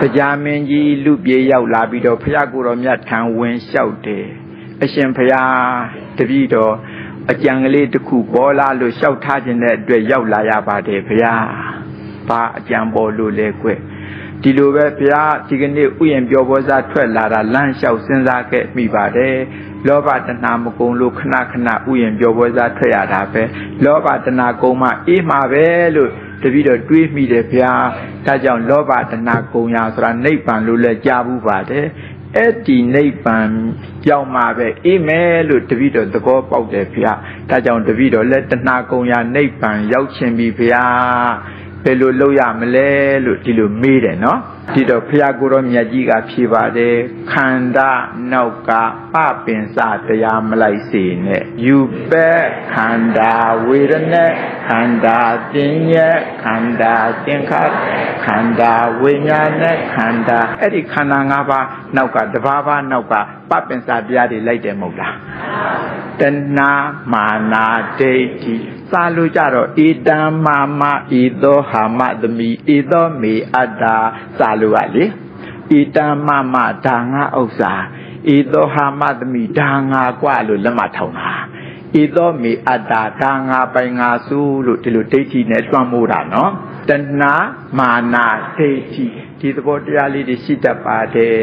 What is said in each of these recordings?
တရားမင်းကြီးလူပြေရောက်လာပြီးတော့ဖះကိုယ်တော်မြတ်ထံဝင်လျှောက်တယ်အရှင်ဖះတပည့်တော်အကြံကလေးတစ်ခုပေါ်လာလို့လျှောက်ထားခြင်းတဲ့အတွက်ရောက်လာရပါတယ်ဖះဘာအကြံပေါ်လို့လဲကွဒီလိုပဲဘုရားဒီကနေ့ဥယျာဉ်ပြောဘောစားထွက်လာတာလမ်းလျှောက်စဉ်းစားခဲ့မိပါတယ်လောဘတဏမကုံလို့ခဏခဏဥယျာဉ်ပြောဘောစားထွက်ရတာပဲလောဘတဏကုံမှအေးမှာပဲလို့ တပည့်တော်တွေးမိတယ်ဗျာဒါကြောင့်လောဘတဏကုံရာဆိုတာနိဗ္ဗာန်လို့လည်းကြားဘူးပါတယ်အဲ့ဒီနိဗ္ဗာန်ကြောင်းမှာပဲအေးမယ်လို့တပည့်တော်သဘောပေါက်တယ်ဗျာဒါကြောင့်တပည့်တော်လည်းတဏကုံရာနိဗ္ဗာန်ရောက်ခြင်းပြီဗျာဘယ်လိုလုပ်ရမလဲလို့ဒီလိုမေးတယ်နော် ဒီတော့ဖရာကိုယ်တော်မြတ်ကြီးကဖြေပါတယ်ခန္ဓာနောက်ကပပင်စတရားမလိုက်စေနဲ့ယူပဲခန္ဓာဝေဒနာခန္ဓာတင်ညက်ခန္ဓာသင်္ခါရခန္ဓာဝိညာဉ်နဲ့ခန္ဓာအဲ့ဒီခန္ဓာ၅ပါးနောက်ကတဘာဘာနောက်ကပပင်စတရားတွေလိုက်တယ်မဟုတ်လားတဏမာနာဒိဋ္ဌိ စာလို့ကြတော့ဧတံမာမဤသောဟာမသမိဤသောမေအတ္တာစာလို့ကလေဧတံမာမဒါငါဥစ္စာဤသောဟာမသမိဒါငါกว่าလို့လက်မထောင်တာဤသောမေအတ္တာဒါငါပိုင်ငါစုလို့ဒီလိုဒိဋ္ဌိနဲ့တွန်းမိုးတာနော်တဏမာနာဒိဋ္ဌိဒီသဘောတရားလေးတွေရှိတတ်ပါတယ်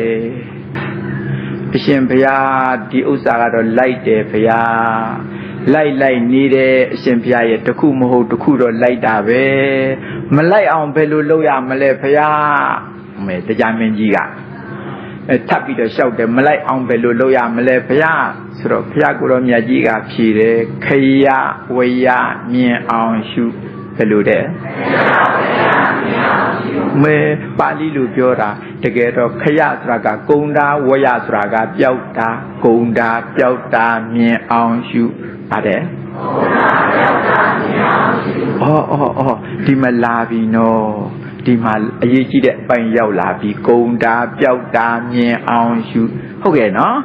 အရှင်ဘုရားဒီဥစ္စာကတော့လိုက်တယ်ဘုရား လိုက်လိုက်နေတယ်အရှင်ဘုရားရဲ့တခုမဟုတ်တခုတော့လိုက်တာပဲမလိုက်အောင်ဘယ်လိုလုပ်ရမလဲဘုရားမဲတရားမင်းကြီးကအဲထပ်ပြီးတော့လျှောက်တယ်မလိုက်အောင်ဘယ်လိုလုပ်ရမလဲဘုရားဆိုတော့ဘုရားကိုယ်တော်မြတ်ကြီးကဖြေတယ်ခရဝရမြင်အောင်ရှုဘယ်လိုတဲ့မဲ ပါဠိလိုပြောတာတကယ်တော့ခရဆိုတာကဂုံတာဝရဆိုတာကပျောက်တာဂုံတာပျောက်တာမြင်အောင်ရှုပါတယ်အော်အော်အော်ဒီမှာလာပြီနော်ဒီမှာအရေးကြီးတဲ့အပိုင်းရောက်လာပြီဂုံတာပျောက်တာမြင်အောင်ရှုဟုတ်ကဲ့နော်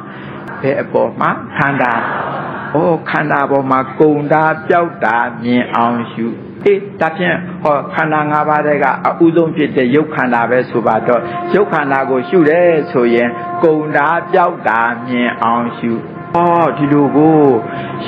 ဘယ်အပေါ်မှာခန္ဓာဩခန္ဓာပေါ်မှာဂုံတာပျောက်တာမြင်အောင်ရှုအေးဒါဖြင့်ဟောခန္ဓာ၅ပါးတဲ့ကအဥဆုံးဖြစ်တဲ့ရုပ်ခန္ဓာပဲဆိုပါတော့ရုပ်ခန္ဓာကိုရှုတယ်ဆိုရင်ဂုံတာပျောက်တာမြင်အောင်ရှုဩဒီလိုကို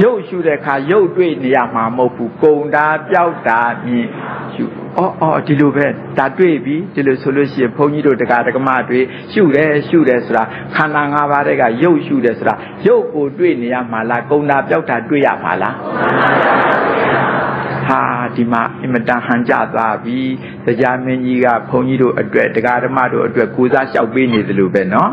ရုပ်ရှုတဲ့အခါရုပ်တွေ့နေရမှာမဟုတ်ဘူးဂုံတာပျောက်တာမြင်ရှုအော်အော်ဒီလိုပဲဒါတွေ့ပြီဒီလိုဆိုလို့ရှိရင်ဘုန်းကြီးတို့တရားဓမ္မတွေရှုတယ်ရှုတယ်ဆိုတာခန္ဓာ၅ပါးတဲ့ကရုပ်ရှုတယ်ဆိုတာရုပ်ကိုတွေ့နေရမှာလားဂုံတာပျောက်တာတွေ့ရမှာလား ဟာဒီမှာအင်မတန်ဟန်ကြသွားပြီတရားမင်းကြီးကဘုန်းကြီးတို့အတွက်တရားဓမ္မတို့အတွက်ကိုစားလျှောက်ပေးနေသလိုပဲနော်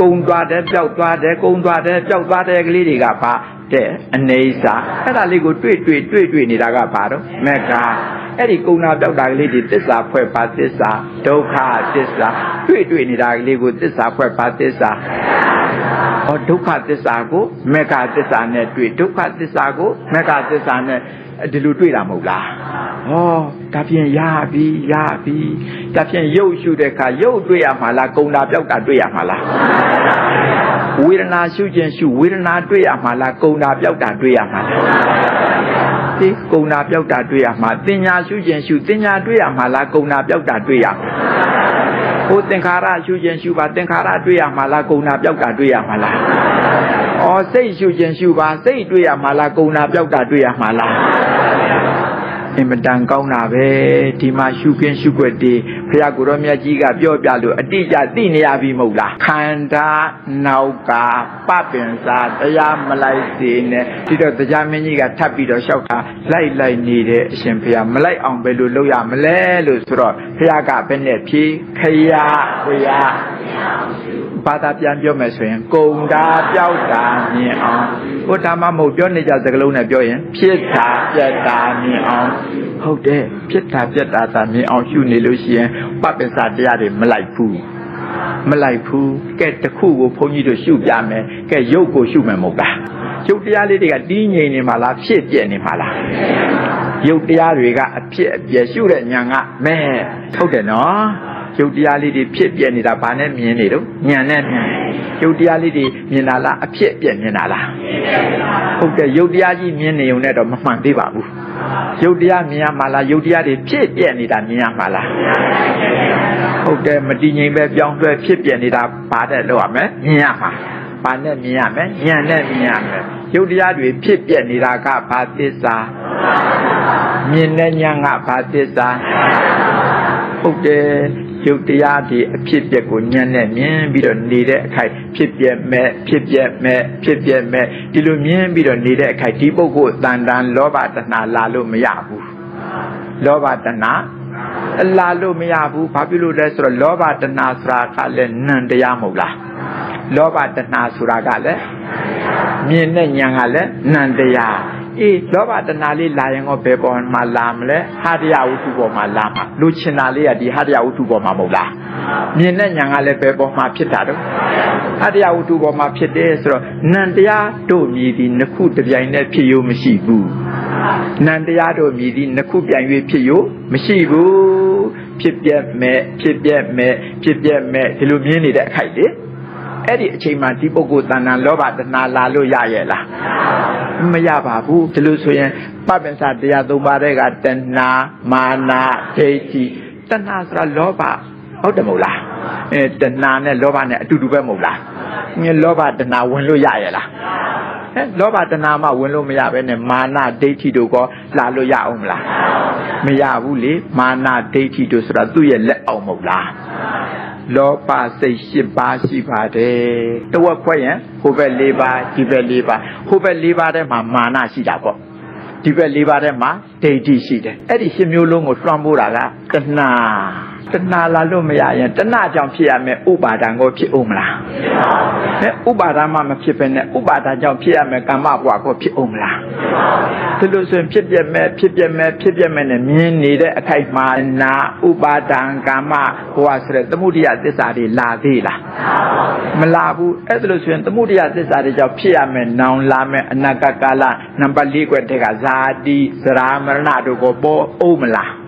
ကုံသွားတယ်ပျောက်သွားတယ်ကုံသွားတယ်ပျောက်သွားတယ်ကလေးတွေကပါတဲ့အနေစာအဲ့ဒါလေးကိုတွေ့တွေ့တွေ့တွေ့နေတာကဘာတော့မက္ကာအဲ့ဒီကုံနာပျောက်တာကလေးတွေသစ္စာဖွဲ့ပါသစ္စာဒုက္ခသစ္စာတွေ့တွေ့နေတာကလေးကိုသစ္စာဖွဲ့ပါသစ္စာဩဒုက္ခသစ္စာကိုမေဃသစ္စာနဲ့တွေ့ဒုက္ခသစ္စာကိုမေဃသစ္စာနဲ့ ဒီလိုတွေ့တာမဟုတ်လားဟောဒါဖြင့်ရပြီရပြီဒါဖြင့်ရုပ်ရှုတဲ့အခါရုပ်တွေ့ရမှာလားကုံတာပျောက်တာတွေ့ရမှာလားဝေဒနာရှုခြင်းရှုဝေဒနာတွေ့ရမှာလားကုံတာပျောက်တာတွေ့ရမှာလားဒီကုံတာပျောက်တာတွေ့ရမှာတင်ညာရှုခြင်းရှုတင်ညာတွေ့ရမှာလားကုံတာပျောက်တာတွေ့ရမှာဟိုသင်္ခါရရှုခြင်းရှုပါသင်္ခါရတွေ့ရမှာလားကုံတာပျောက်တာတွေ့ရမှာလားဩစိတ်ရှုခြင်းရှုပါစိတ်တွေ့ရမှာလားကုံတာပျောက်တာတွေ့ရမှာလား အင်မတန်ကောင်းတာပဲဒီမှာရှုခင်းရှုွက်တေဘုရားကိုရောမြတ်ကြီးကပြောပြလို့အတိအကျသိနေရပြီမဟုတ်လားခန္ဓာနောက်ကပပင်စာတရားမလိုက်စေနဲ့ဒီတော့တရားမင်းကြီးကထပ်ပြီးတော့လျှောက်တာလိုက်လိုက်နေတဲ့အရှင်ဘုရားမလိုက်အောင်ဘယ်လိုလုပ်ရမလဲလို့ဆိုတော့ဘုရားကဘယ်နဲ့ဖြေခရဝရ ဘာသာပြန်ပြောမယ်ဆိုရင်ကုံတာပျောက်တာမြင်အောင်ဘုရားမမဟုတ်ပြောနေကြစကားလုံးနဲ့ပြောရင် ဖြစ်တာပြက်တာမြင်အောင်ဟုတ်တယ်ဖြစ်တာပြက်တာသာမြင်အောင်ရှုနေလို့ရှိရင်ပပ္ပစတရားတွေမလိုက်ဘူးမလိုက်ဘူးကဲတခုကိုဘုန်းကြီးတို့ရှုပြမယ်ကဲရုပ်ကိုရှုမယ်မဟုတ်လားရုပ်တရားလေးတွေကတင်းငြိမ်နေမှာလားဖြစ်ပြက်နေမှာလားရုပ်တရားတွေကအဖြစ်အပျက်ရှုတဲ့ညာကမဲဟုတ်တယ်နော် ရုပ်တရားလေးတွေဖြစ်ပြက်နေတာဘာနဲ့မြင်နေတော့ညာနဲ့မြင်ရုပ်တရားလေးတွေမြင်တာလားအဖြစ်အပျက်မြင်တာလားဟုတ်တယ်ရုပ်တရားကြီးမြင်နေုံနဲ့တော့မမှန်သေးပါဘူးရုပ်တရားမြင်ရမှာလားရုပ်တရားတွေဖြစ်ပြက်နေတာမြင်ရမှာလားဟုတ်တယ်မတည်ငြိမ်ပဲပြောင်းလဲဖြစ်ပြက်နေတာဘာတဲ့လို့ရမယ်မြင်ရမှာဘာနဲ့မြင်ရမယ်ဉာဏ်နဲ့မြင်ရမယ်ရုပ်တရားတွေဖြစ်ပြက်နေတာကဘာသစ္စာမြင်တဲ့ဉာဏ်ကဘာသစ္စာဟုတ်တယ် ရုပ်တရားဒီအဖြစ်ပြက်ကိုညံ့နဲ့မြင်ပြီးတော့နေတဲ့အခိုက်ဖြစ်ပြက်မဲ့ဖြစ်ပြက်မဲ့ဖြစ်ပြက်မဲ့ဒီလိုမြင်ပြီးတော့နေတဲ့အခိုက်ဒီပုဂ္ဂိုလ်တန်တန်လောဘတဏှာလာလို့မရဘူးလောဘတဏှာလာလို့မရဘူးဘာဖြစ်လို့လဲဆိုတော့လောဘတဏှာဆိုတာကလည်းနံတရားမဟုတ်လားလောဘတဏှာဆိုတာကလည်းမြင်တဲ့ဉာဏ်ကလည်းနံတရား အေးလောဘတဏှာလေးလာရင်တော့ဘယ်ပေါ်မှာလာမလဲဟာရယဝတ္ထုပေါ်မှာလာမှာလူချင်တာလေးကဒီဟာရယဝတ္ထုပေါ်မှာမဟုတ်လားမြင်တဲ့ဉာဏ်ကလည်းဘယ်ပေါ်မှာဖြစ်တာတော့ဟာရယဝတ္ထုပေါ်မှာဖြစ်တယ်ဆိုတော့နံတရားတို့မြည်ဒီနှစ်ခုတစ်ပြိုင်တည်းဖြစ်ရောမရှိဘူးနံတရားတို့မြည်ဒီနှစ်ခုပြိုင်၍ဖြစ်ရောမရှိဘူးဖြစ်ပြက်မဲ့ဖြစ်ပြက်မဲ့ဖြစ်ပြက်မဲ့ဒီလိုမြင်နေတဲ့အခိုက်လေ အဲ့ဒီအချိန်မှာဒီပုဂ္ဂိုလ်တဏ္ဍာလောဘတဏှာလာလို့ရရဲ့လားမရပါဘူးဒီလိုဆိုရင်ပပ္ပင်္စတရားသုံးပါးတဲ့ကတဏှာမာနာဒိဋ္ဌိတဏှာဆိုတာလောဘဟုတ်တယ်မဟုတ်လားအဲတဏှာနဲ့လောဘနဲ့အတူတူပဲမဟုတ်လားငါလောဘတဏှာဝင်လို့ရရဲ့လားဟဲ့လောဘတဏှာမှဝင်လို့မရပဲနဲ့မာနဒိဋ္ဌိတို့ကလာလို့ရအောင်မလားမရဘူးလေမာနဒိဋ္ဌိတို့ဆိုတာသူ့ရဲ့လက်အောင်မဟုတ်လား လောဘစိတ်၈ပါးရှိပါတယ်တဝက်ခွဲရင်ဟိုဘက်၄ပါးဒီဘက်၄ပါးဟိုဘက်၄ပါးထဲမှာမာနရှိတာပေါ့ဒီဘက်၄ပါးထဲမှာဒိဋ္ဌိရှိတယ်အဲ့ဒီ၈မျိုးလုံးကိုလွှမ်းမိုးတာကတဏှာ တဏှာလာလို့မရရင်တဏှာကြောင့်ဖြစ်ရမယ်ဥပါဒံကိုဖြစ်အောင်မလားဟဲ့ဥပါဒံမှမဖြစ်ပဲနဲ့ဥပါဒံကြောင့်ဖြစ်ရမယ်ကမ္မဘဝကိုဖြစ်အောင်မလားဒီလိုဆိုရင်ဖြစ်ပြမဲ့ဖြစ်ပြမဲ့ဖြစ်ပြမဲ့နဲ့မြင်နေတဲ့အခိုက်မှာနာဥပါဒံကမ္မဘဝဆိုတဲ့သမုဒိယသစ္စာတွေလာသေးလားမလာဘူးအဲ့ဒါလို့ဆိုရင်သမုဒိယသစ္စာတွေကြောင့်ဖြစ်ရမယ်နောင်လာမယ်အနာဂတ်ကာလနံပါတ်၄ခွဲတဲ့ကဇာတိသရာမရဏတို့ကိုပေါ်အောင်မလား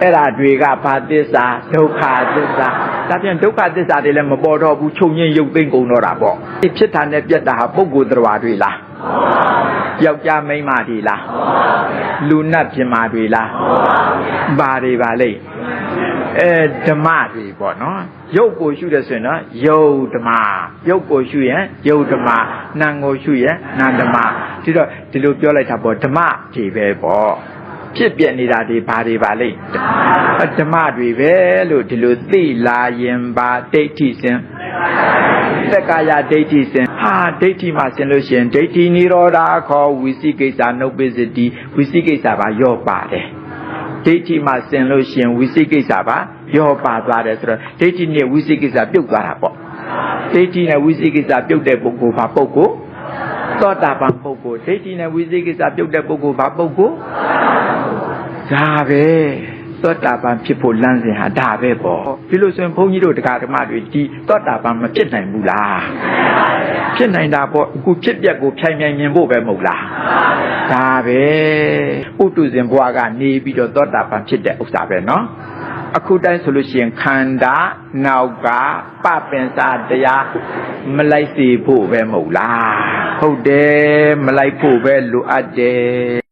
အဲ့ဒါတွေကဘာသစ္စာဒုက္ခသစ္စာဒါပြန်ဒုက္ခသစ္စာတွေလည်းမပေါ်တော့ဘူးချုပ်ငင်းရုပ်သိမ်းကုန်တော့တာပေါ့ဒီဖြစ်တာနဲ့ပြက်တာဟာပုဂ္ဂိုလ်တရားတွေလားယောက်ျားမိန်းမတွေလားလူနတ်ပြင်မာတွေလားဘာတွေပါလိမ့်အဲဓမ္မတွေပေါ့နော်ရုပ်ကိုရှုတယ်ဆိုရင်တော့ယုတ်ဓမ္မရုပ်ကိုရှုရင်ယုတ်ဓမ္မနာမ်ကိုရှုရင်နာမ်ဓမ္မဒီတော့ဒီလိုပြောလိုက်တာပေါ့ဓမ္မတွေပဲပေါ့ ဖြစ်ပြနေတာတွေဘာတွေပါလိမ့်ဓမ္မတွေပဲလို့ဒီလိုသိလာရင်ပါဒိဋ္ဌိစဉ်သက္ကာယဒိဋ္ဌိစဉ်ဟာဒိဋ္ဌိမှာဆင်လို့ရှိရင်ဒိဋ္ဌိនិရောဓခေါ်ဝိသိကိစ္စနုပ္ပစ္စတိဝိသိကိစ္စပါရော့ပါတယ်ဒိဋ္ဌိမှာဆင်လို့ရှိရင်ဝိသိကိစ္စပါရော့ပါသွားတယ်ဆိုတော့ဒိဋ္ဌိနဲ့ဝိသိကိစ္စပြုတ်သွားတာပေါ့ဒိဋ္ဌိနဲ့ဝိသိကိစ္စပြုတ်တဲ့ပုဂ္ဂိုလ်ဘာပုဂ္ဂိုလ်သောတာပန်ပုဂ္ဂိုလ်ဒိဋ္ဌိနဲ့ဝိသိကိစ္စပြုတ်တဲ့ပုဂ္ဂိုလ်ဘာပုဂ္ဂိုလ် ဒါပဲသောတာပန်ဖြစ်ဖို့လမ်းစဉ်ဟာဒါပဲပေါ့ဒီလိုဆိုရင်ဘုန်းကြီးတို့တရားဓမ္မတွေဒီသောတာပန်မဖြစ်နိုင်ဘူးလားဖြစ်နိုင်တာပေါ့အခုဖြစ်ပြက်ကိုဖြိုင်ဖြိုင်မြင်ဖို့ပဲမဟုတ်လားဒါပဲဥတုဇဉ်ဘွားကနေပြီးတော့သောတာပန်ဖြစ်တဲ့ဥစ္စာပဲနော်အခုတိုင်းဆိုလို့ရှိရင်ခန္ဓာနောက်ကပပင်စာတရားမလိုက်စေဖို့ပဲမဟုတ်လားဟုတ်တယ်မလိုက်ဖို့ပဲလိုအပ်တယ်